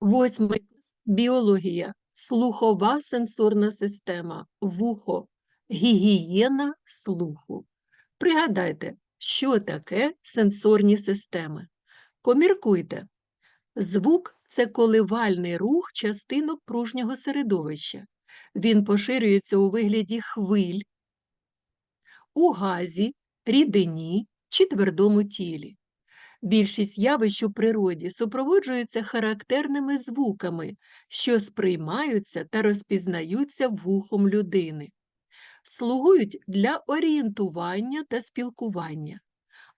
Восьмий клас. біологія, слухова сенсорна система, вухо, гігієна слуху. Пригадайте, що таке сенсорні системи. Поміркуйте. Звук це коливальний рух частинок пружнього середовища. Він поширюється у вигляді хвиль, у газі, рідині чи твердому тілі. Більшість явищ у природі супроводжуються характерними звуками, що сприймаються та розпізнаються вухом людини, слугують для орієнтування та спілкування.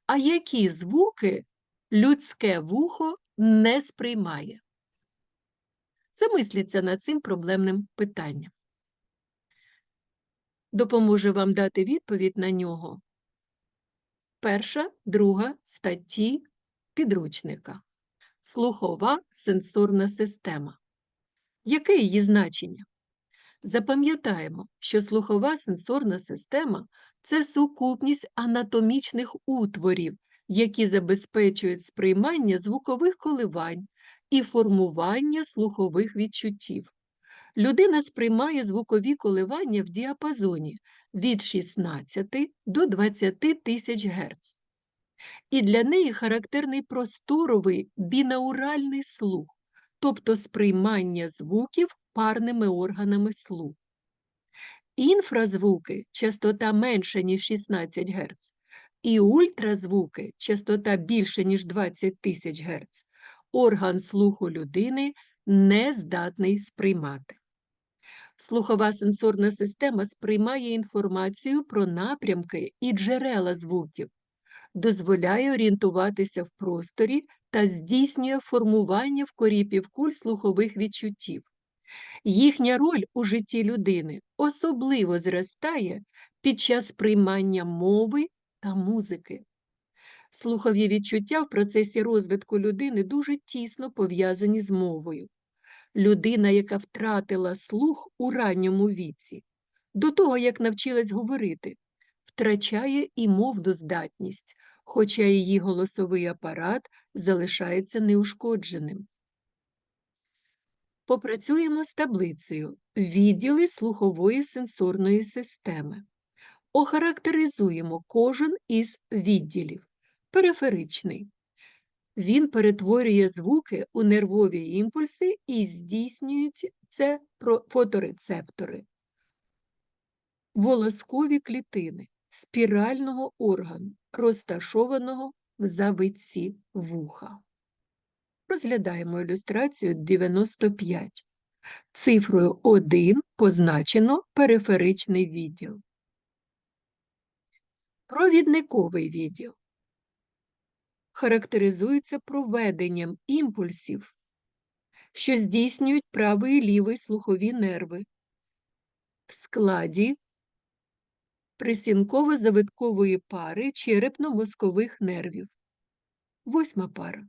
А які звуки людське вухо не сприймає? Замисліться над цим проблемним питанням. Допоможе вам дати відповідь на нього перша, друга статті підручника. Слухова сенсорна система. Яке її значення? Запам'ятаємо, що слухова сенсорна система це сукупність анатомічних утворів, які забезпечують сприймання звукових коливань і формування слухових відчуттів. Людина сприймає звукові коливання в діапазоні від 16 до 20 тисяч Гц. І для неї характерний просторовий бінауральний слух, тобто сприймання звуків парними органами слуху. Інфразвуки частота менша, ніж 16 Гц, і ультразвуки частота більше, ніж 20 тисяч Гц, орган слуху людини не здатний сприймати. Слухова сенсорна система сприймає інформацію про напрямки і джерела звуків, дозволяє орієнтуватися в просторі та здійснює формування в корі півкуль слухових відчуттів. Їхня роль у житті людини особливо зростає під час приймання мови та музики. Слухові відчуття в процесі розвитку людини дуже тісно пов'язані з мовою людина, яка втратила слух у ранньому віці, до того, як навчилась говорити, втрачає і мовну здатність, хоча її голосовий апарат залишається неушкодженим. Попрацюємо з таблицею відділи слухової сенсорної системи. Охарактеризуємо кожен із відділів. Периферичний він перетворює звуки у нервові імпульси і здійснюють це фоторецептори, волоскові клітини спірального органу, розташованого в завитці вуха. Розглядаємо ілюстрацію 95. Цифрою 1 позначено периферичний відділ. Провідниковий відділ характеризується проведенням імпульсів, що здійснюють правий і лівий слухові нерви в складі присінково-завиткової пари черепно-мозкових нервів. Восьма пара.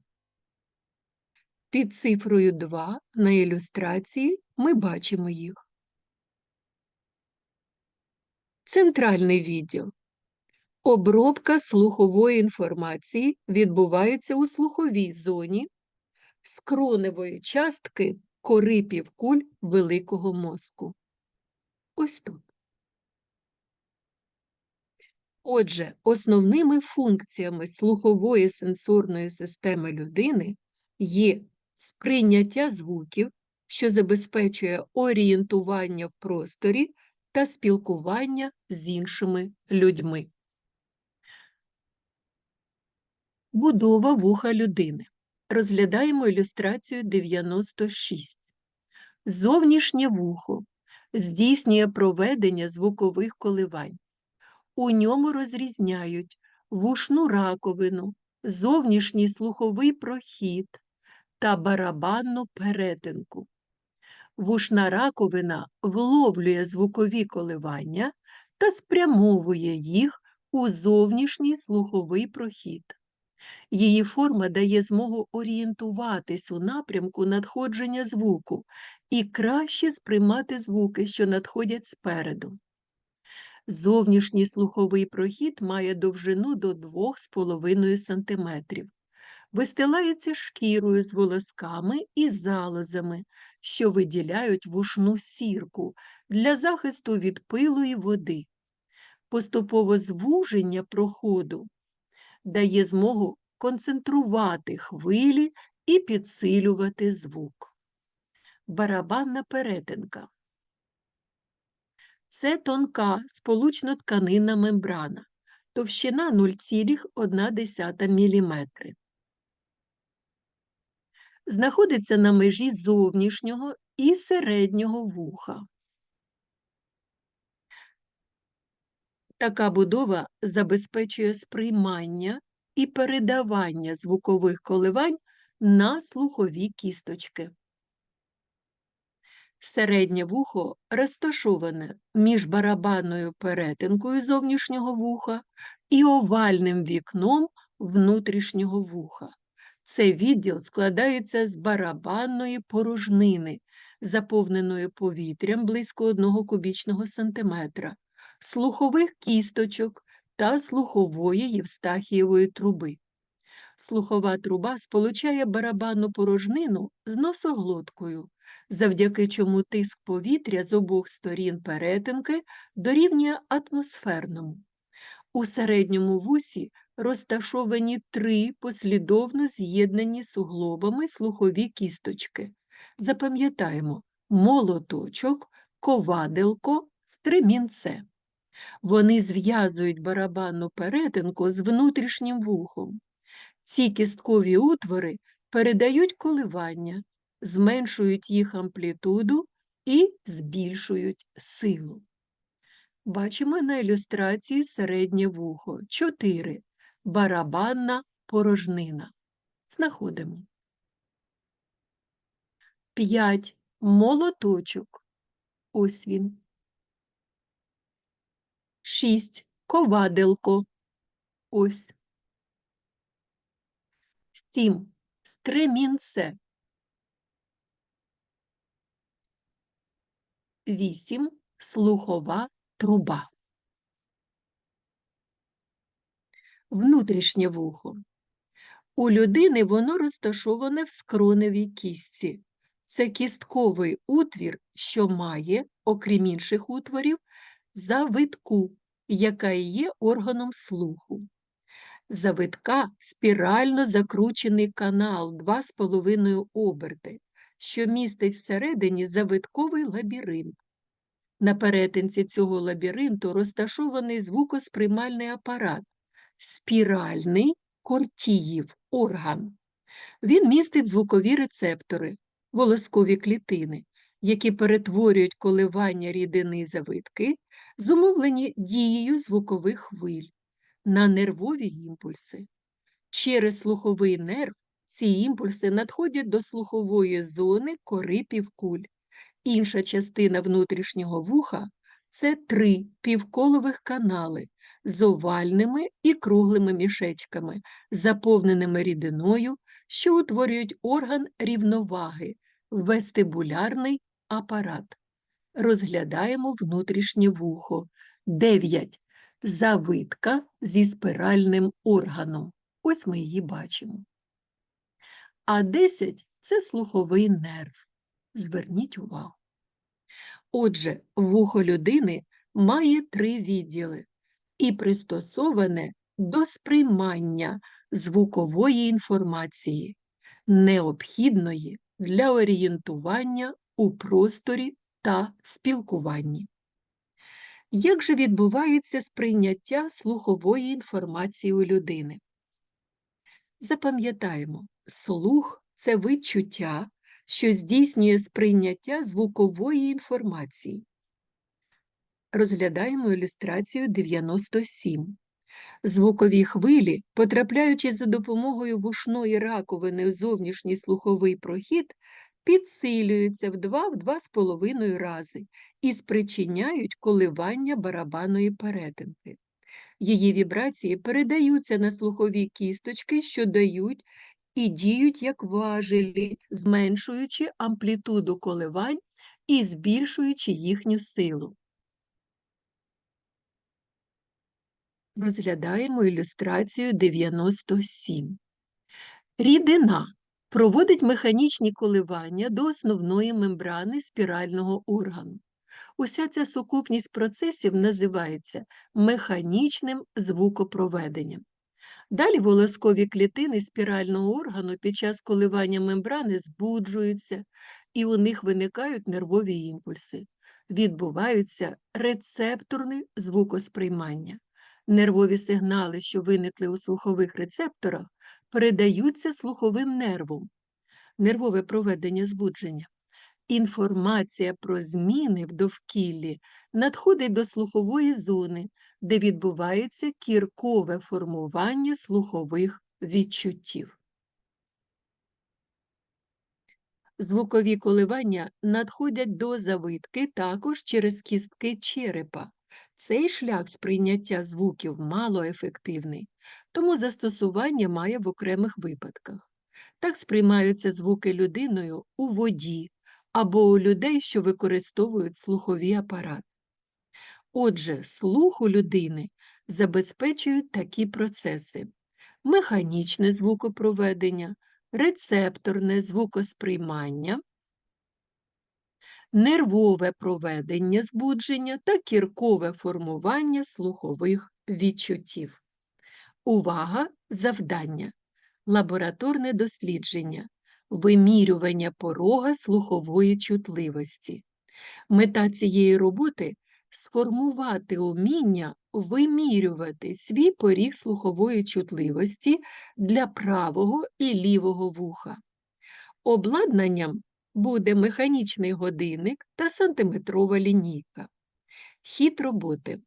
Під цифрою 2 на ілюстрації ми бачимо їх. Центральний відділ Обробка слухової інформації відбувається у слуховій зоні скроневої частки кори півкуль великого мозку. Ось тут. Отже, основними функціями слухової сенсорної системи людини є сприйняття звуків, що забезпечує орієнтування в просторі та спілкування з іншими людьми. Будова вуха людини. Розглядаємо ілюстрацію 96. Зовнішнє вухо здійснює проведення звукових коливань. У ньому розрізняють вушну раковину, зовнішній слуховий прохід та барабанну перетинку. Вушна раковина вловлює звукові коливання та спрямовує їх у зовнішній слуховий прохід. Її форма дає змогу орієнтуватись у напрямку надходження звуку і краще сприймати звуки, що надходять спереду. Зовнішній слуховий прохід має довжину до 2,5 см. вистилається шкірою з волосками і залозами, що виділяють вушну сірку для захисту від пилу і води. Поступове звуження проходу дає змогу концентрувати хвилі і підсилювати звук. Барабанна перетинка. Це тонка сполучно-тканинна мембрана, товщина 0,1 мм. Знаходиться на межі зовнішнього і середнього вуха. Така будова забезпечує сприймання і передавання звукових коливань на слухові кісточки. Середнє вухо розташоване між барабанною перетинкою зовнішнього вуха і овальним вікном внутрішнього вуха. Цей відділ складається з барабанної порожнини, заповненої повітрям близько 1 кубічного сантиметра, слухових кісточок та слухової євстахієвої труби. Слухова труба сполучає барабанну порожнину з носоглоткою, завдяки чому тиск повітря з обох сторін перетинки дорівнює атмосферному. У середньому вусі розташовані три послідовно з'єднані суглобами слухові кісточки. Запам'ятаємо молоточок, коваделко, стремінце. Вони зв'язують барабанну перетинку з внутрішнім вухом. Ці кісткові утвори передають коливання, зменшують їх амплітуду і збільшують силу. Бачимо на ілюстрації середнє вухо 4. Барабанна порожнина. Знаходимо. 5. Молоточок. Ось він. 6. Коваделко. Ось. 7. Стремінце. 8. Слухова труба. Внутрішнє вухо. У людини воно розташоване в скроневій кістці. Це кістковий утвір, що має, окрім інших утворів, завитку, яка і є органом слуху. Завитка спірально закручений канал 2,5 оберти, що містить всередині завитковий лабіринт. На перетинці цього лабіринту розташований звукосприймальний апарат, спіральний кортіїв орган. Він містить звукові рецептори, волоскові клітини, які перетворюють коливання рідини завитки, зумовлені дією звукових хвиль на нервові імпульси. Через слуховий нерв ці імпульси надходять до слухової зони кори півкуль. Інша частина внутрішнього вуха це три півколових канали з овальними і круглими мішечками, заповненими рідиною, що утворюють орган рівноваги, вестибулярний апарат. Розглядаємо внутрішнє вухо. 9. Завитка зі спиральним органом. Ось ми її бачимо. А 10 це слуховий нерв. Зверніть увагу. Отже, вухо людини має три відділи і пристосоване до сприймання звукової інформації, необхідної для орієнтування у просторі та спілкуванні. Як же відбувається сприйняття слухової інформації у людини? Запам'ятаємо, слух це вичуття, що здійснює сприйняття звукової інформації. Розглядаємо ілюстрацію 97. Звукові хвилі, потрапляючи за допомогою вушної раковини у зовнішній слуховий прохід, підсилюються в 2-2,5 рази і спричиняють коливання барабанної перетинки. Її вібрації передаються на слухові кісточки, що дають і діють як важелі, зменшуючи амплітуду коливань і збільшуючи їхню силу. Розглядаємо ілюстрацію 97. Рідина проводить механічні коливання до основної мембрани спірального органу. Уся ця сукупність процесів називається механічним звукопроведенням. Далі волоскові клітини спірального органу під час коливання мембрани збуджуються, і у них виникають нервові імпульси. Відбуваються рецепторне звукосприймання. Нервові сигнали, що виникли у слухових рецепторах, передаються слуховим нервам. Нервове проведення збудження. Інформація про зміни в довкіллі надходить до слухової зони, де відбувається кіркове формування слухових відчуттів. Звукові коливання надходять до завитки також через кістки черепа. Цей шлях сприйняття звуків малоефективний, тому застосування має в окремих випадках. Так сприймаються звуки людиною у воді або у людей, що використовують слухові апарати. Отже, слух у людини забезпечують такі процеси: механічне звукопроведення, рецепторне звукосприймання, нервове проведення збудження та кіркове формування слухових відчуттів. Увага, завдання, лабораторне дослідження, вимірювання порога слухової чутливості. Мета цієї роботи сформувати уміння вимірювати свій поріг слухової чутливості для правого і лівого вуха. Обладнанням буде механічний годинник та сантиметрова лінійка. Хід роботи.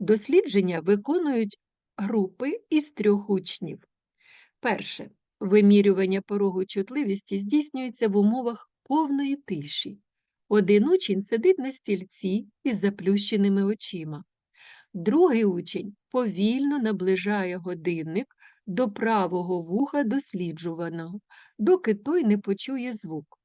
Дослідження виконують групи із трьох учнів. Перше. Вимірювання порогу чутливості здійснюється в умовах повної тиші. Один учень сидить на стільці із заплющеними очима. Другий учень повільно наближає годинник до правого вуха досліджуваного, доки той не почує звук.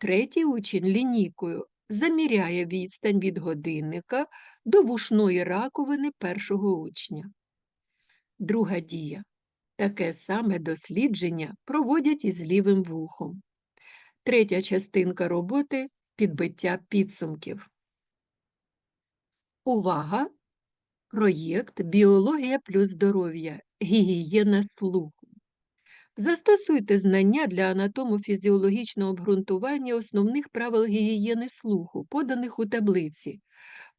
Третій учень лінійкою заміряє відстань від годинника до вушної раковини першого учня. Друга дія. Таке саме дослідження проводять із лівим вухом. Третя частинка роботи підбиття підсумків. Увага! Проєкт Біологія плюс здоров'я. Гігієна слуху. Застосуйте знання для анатомо-фізіологічного обґрунтування основних правил гігієни слуху, поданих у таблиці.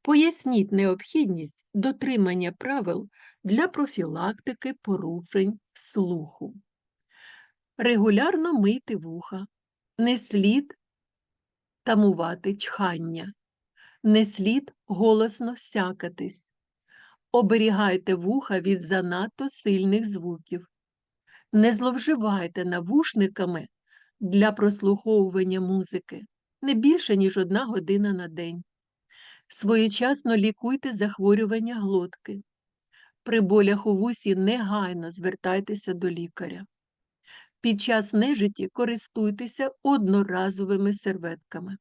Поясніть необхідність дотримання правил для профілактики порушень слуху. Регулярно мийте вуха. Не слід тамувати чхання. Не слід голосно сякатись. Оберігайте вуха від занадто сильних звуків. Не зловживайте навушниками для прослуховування музики не більше, ніж одна година на день. Своєчасно лікуйте захворювання глотки. При болях у вусі негайно звертайтеся до лікаря. Під час нежиті користуйтеся одноразовими серветками.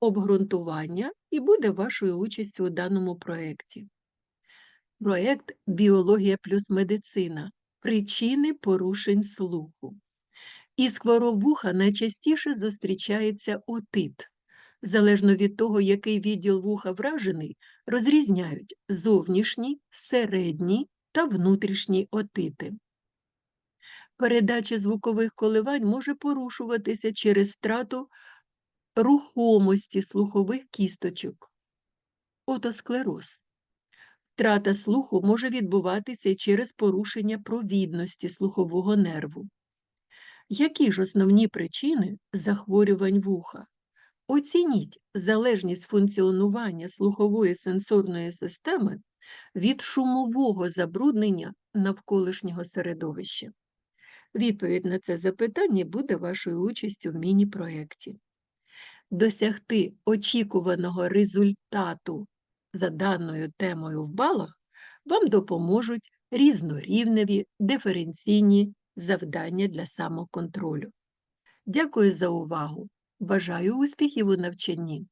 Обґрунтування і буде вашою участю у даному проєкті. Проєкт Біологія плюс медицина. Причини порушень слуху. Із хвороб вуха найчастіше зустрічається отит. Залежно від того, який відділ вуха вражений, розрізняють зовнішні, середні та внутрішні отити. Передача звукових коливань може порушуватися через страту рухомості слухових кісточок. Отосклероз. Втрата слуху може відбуватися через порушення провідності слухового нерву. Які ж основні причини захворювань вуха? Оцініть залежність функціонування слухової сенсорної системи від шумового забруднення навколишнього середовища. Відповідь на це запитання буде вашою участю в міні-проєкті. Досягти очікуваного результату за даною темою в балах вам допоможуть різнорівневі диференційні завдання для самоконтролю. Дякую за увагу! Бажаю успіхів у навчанні!